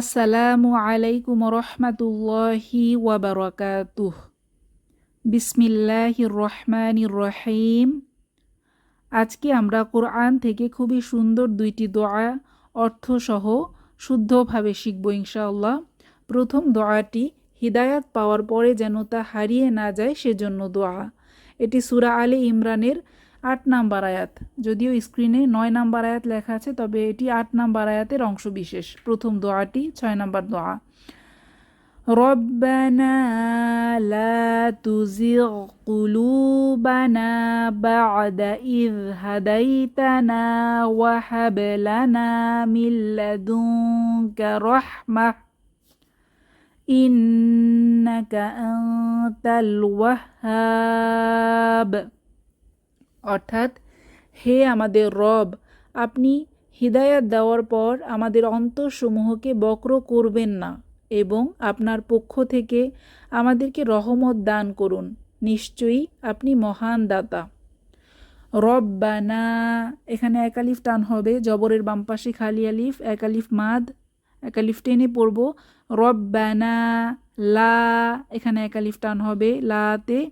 আসসালামু আলাইকুম রহমাতুল্লাহি ওয়াবারাকাতুহ। বিসমিল্লাহির রহমানির রহিম। আজকে আমরা কোরআন থেকে খুবই সুন্দর দুইটি দোয়া, অর্থসহ শুদ্ধভাবে শিখব ইনশাআল্লাহ। প্রথম দোয়াটি, হিদায়াত পাওয়ার পরে যেন তা হারিয়ে না যায় সেজন্য দোয়া। এটি সুরা আলী ইমরানের আট নাম্বার আয়াত যদিও স্ক্রিনে নয় নাম্বার আয়াত লেখা আছে তবে এটি আট নাম্বার আয়াতের অংশ বিশেষ প্রথম দোয়াটি ছয় নাম্বার দোয়া ربنا لا تزغ قلوبنا بعد إذ هديتنا وهب لنا من لدنك رحمة إنك أنت الوهاب অর্থাৎ, হে আমাদের রব, আপনি হৃদায়ত দেওয়ার পর আমাদের অন্তরসমূহকে বক্র করবেন না এবং আপনার পক্ষ থেকে আমাদেরকে রহমত দান করুন। নিশ্চয়ই আপনি মহান দাতা। রব রব্বানা, এখানে একালিফ টান হবে, জবরের বামপাশে খালি আলিফ একালিফ মাদ একালিফ টেনে পড়ব। রব্বানা, লা, এখানে একালিফ টান হবে, লাতে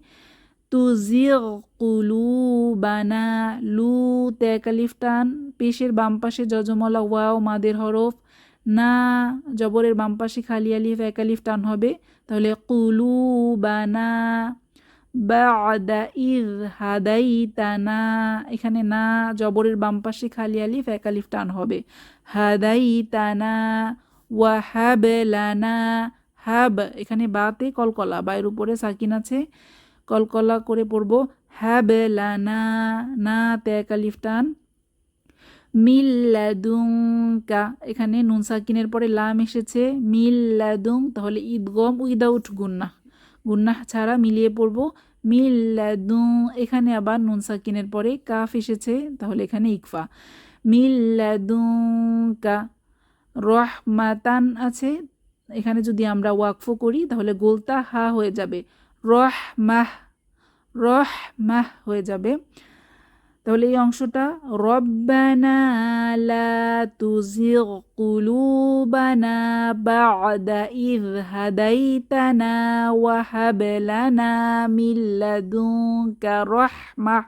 তুজিগ কুলুবানা লু তেকালিফ টান পেশের বাম পাশে যজমলা ওয়াও, মাদের হরফ না, জবরের বাম পাশে খালি আলিফ একালিফ টান হবে। তাহলে কুলুবানা বাদা ইজ হাদাইতানা, এখানে না, জবরের বাম পাশে খালি আলিফ একালিফ টান হবে। হাদাইতানা ওয়াহাবেলানা হাব, এখানে বাতে কলকলা বাইর উপরে সাকিন আছে। কলকলা করে পড়ব। হ্যাবেলানা না ত্যাকালিফ টান মিল্লাদুঙ্কা এখানে নুন সাকিনের পরে লাম এসেছে। মিল্লাদুং, তাহলে ঈদগম উইদাউট গুন্না। গুন্না ছাড়া মিলিয়ে পড়ব। মিল্লাদুং, এখানে আবার নুন সাকিনের পরে কাফ এসেছে, তাহলে এখানে ইকফা। মিল্লাদুঙ্কা রহমাতান আছে। এখানে যদি আমরা ওয়াকফো করি, তাহলে গোলতা হা হয়ে যাবে। রহ মাহ রহ মাহ হয়ে যাবে। তাহলে এই অংশটা, রব্বানা লা তুজিগ কুলুবানা বা'দা ইয হাদাইতানা ওয়া হাব লানা মিন লাদুনকা রাহমাহ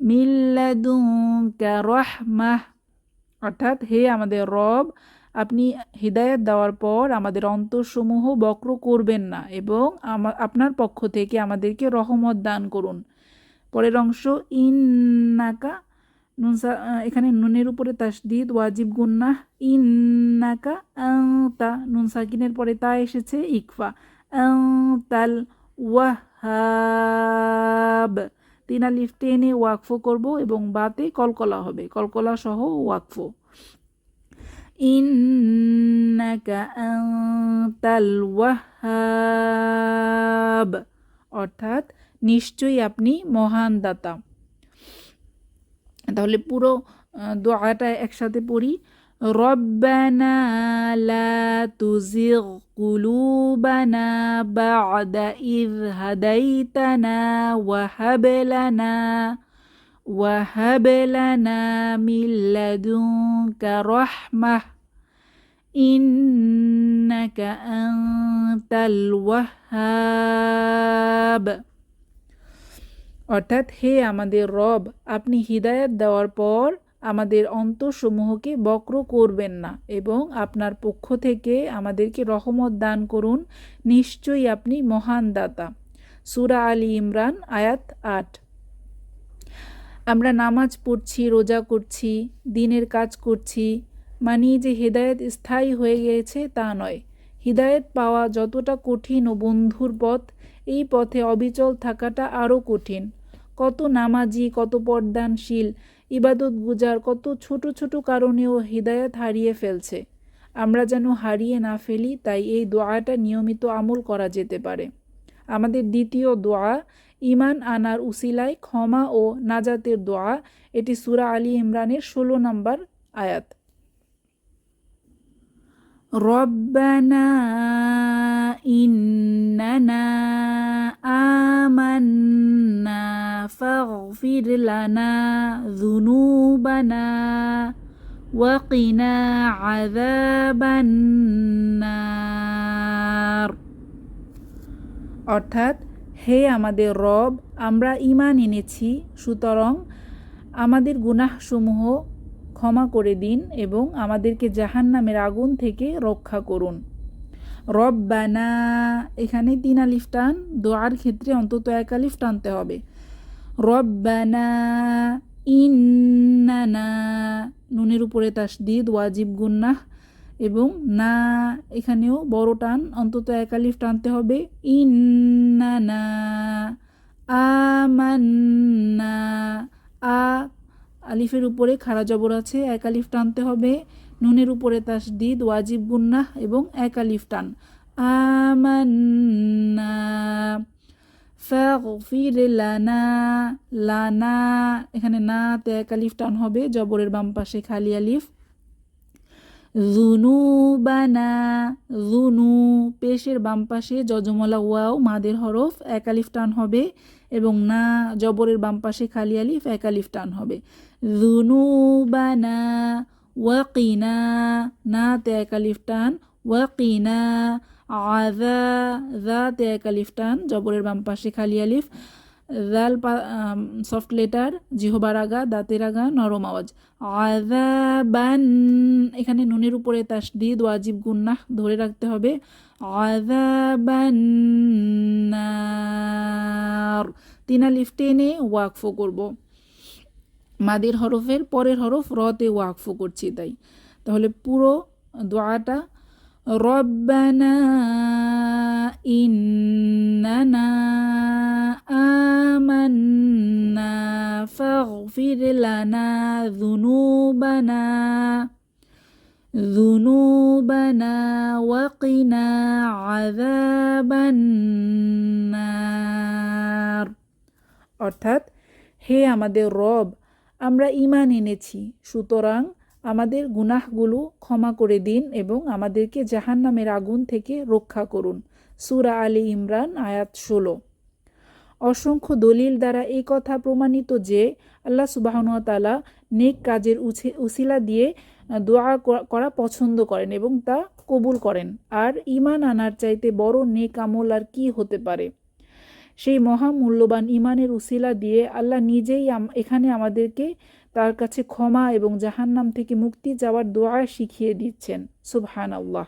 মিন লাদুনকা রাহমাহ অর্থাৎ হে আমাদের রব আপনি হৃদায়ত দেওয়ার পর আমাদের অন্তরসমূহ বক্র করবেন না এবং আপনার পক্ষ থেকে আমাদেরকে রহমত দান করুন। পরের অংশ, ইন্নাকা নুনসা এখানে নুনের উপরে তাসদিদ ওয়াজিব গুন্না ইন্নাকা তা নুন সাকিনের পরে তা এসেছে, ইকফা তাল ওয়াহাব। তিন আলিফ টেনে ওয়াকফো করব এবং বাতে কলকলা হবে। কলকলা সহ ওয়াকফো। ইন্নাকা আনতাল ওয়াহাব অর্থাৎ নিশ্চয়ই আপনি মহান দাতা তাহলে পুরো দোয়াটা একসাথে পড়ি ربنا لا تزغ قلوبنا بعد إذ هديتنا وهب لنا وهب لنا من لدنك رحمة إنك أنت الوهاب অর্থাৎ হে আমাদের রব আপনি হৃদায়ত দেওয়ার পর আমাদের অন্তঃসমূহকে বক্র করবেন না এবং আপনার পক্ষ থেকে আমাদেরকে রহমত দান করুন নিশ্চয়ই আপনি মহান দাতা সুরা আলী ইমরান আয়াত আট আমরা নামাজ পড়ছি, রোজা করছি, দিনের কাজ করছি, মানি যে হেদায়েত স্থায়ী হয়ে গিয়েছে তা নয়। হৃদায়ত পাওয়া যতটা কঠিন ও বন্ধুর পথ, এই পথে অবিচল থাকাটা আরও কঠিন। কত নামাজি, কত পর্দানশীল, ইবাদত গুজার কত ছোট ছোট কারণেও হৃদায়ত হারিয়ে ফেলছে। আমরা যেন হারিয়ে না ফেলি, তাই এই দোয়াটা নিয়মিত আমল করা যেতে পারে। আমাদের দ্বিতীয় দোয়া ইমান আনার উসিলায় ক্ষমা ও নাজাতের দোয়া এটি সুরা আলী ইমরানের ষোলো নম্বর আয়াত রব্বানা ইন্নানা আমান্না ফাগফির লানা যুনুবানা وقنا عذاب النار অর্থাৎ হে আমাদের রব, আমরা ইমান এনেছি, সুতরাং আমাদের গুনাহসমূহ ক্ষমা করে দিন এবং আমাদেরকে জাহান্নামের আগুন থেকে রক্ষা করুন। রব্বানা, এখানে তিন আলিফ টান, দোয়ার ক্ষেত্রে অন্তত এক আলিফ টানতে হবে। রব্বানা, ইন্নানা, নুনের উপরে তাসদিদ, ওয়াজিব, গুন্নাহ এবং না, এখানেও বড় টান, অন্তত এক আলিফ টানতে হবে। ইন্নানা আমান্না, আ, আলিফের উপরে খাড়া জবর আছে, এক আলিফ টানতে হবে। নুনের উপরে তাসদিদ, ওয়াজিব, গুন্নাহ এবং এক আলিফ টান। আমান্না লানা লানা, এখানে না তে এক আলিফ টান হবে, জবরের বাম পাশে খালি আলিফ। জুনুবানা, জুনু, পেশের বাম পাশে যজমলা ওয়াও, মাদের হরফ, এক আলিফ টান হবে, এবং না, জবরের বাম পাশে খালি আলিফ, এক আলিফ টান হবে। জুনুবানা, ওয়াকিনা না তে এক আলিফ টান, ওয়াকিনা আদা দা তে এক আলিফ টান, জবরের বাম পাশে খালি আলিফ জাল সফট লেটার জিহবার আগা, দাঁতের আগা, নরম আওয়াজ। আজাবান এখানে নুনের উপরে তাস তাসদিদ ওয়াজিব, গুন্নাহ ধরে রাখতে হবে। আজাবান্নার তিন আলিফ টেনে ওয়াকফ করব। মাদের হরফের পরের হরফ রতে ওয়াকফ করছি তাই। তাহলে পুরো দোয়াটা, রব্বানা ইন্নানা ফাগফির লানা যুনুবানা ذنوبنا وقنا عذاب النار অর্থাৎ হে আমাদের রব আমরা ঈমান এনেছি সুতরাং আমাদের গুনাহগুলো ক্ষমা করে দিন এবং আমাদেরকে জাহান্নামের আগুন থেকে রক্ষা করুন সুরা আলী ইমরান আয়াত ষোলো অসংখ্য দলিল দ্বারা এই কথা প্রমাণিত যে আল্লাহ সুবাহনতালা নেক কাজের উসিলা দিয়ে দোয়া করা পছন্দ করেন এবং তা কবুল করেন। আর ইমান আনার চাইতে বড় নেক আমল আর কি হতে পারে? সেই মহামূল্যবান ইমানের উসিলা দিয়ে আল্লাহ নিজেই এখানে আমাদেরকে তার কাছে ক্ষমা এবং জাহান্নাম থেকে মুক্তি যাওয়ার দোয়া শিখিয়ে দিচ্ছেন। সুবহান আল্লাহ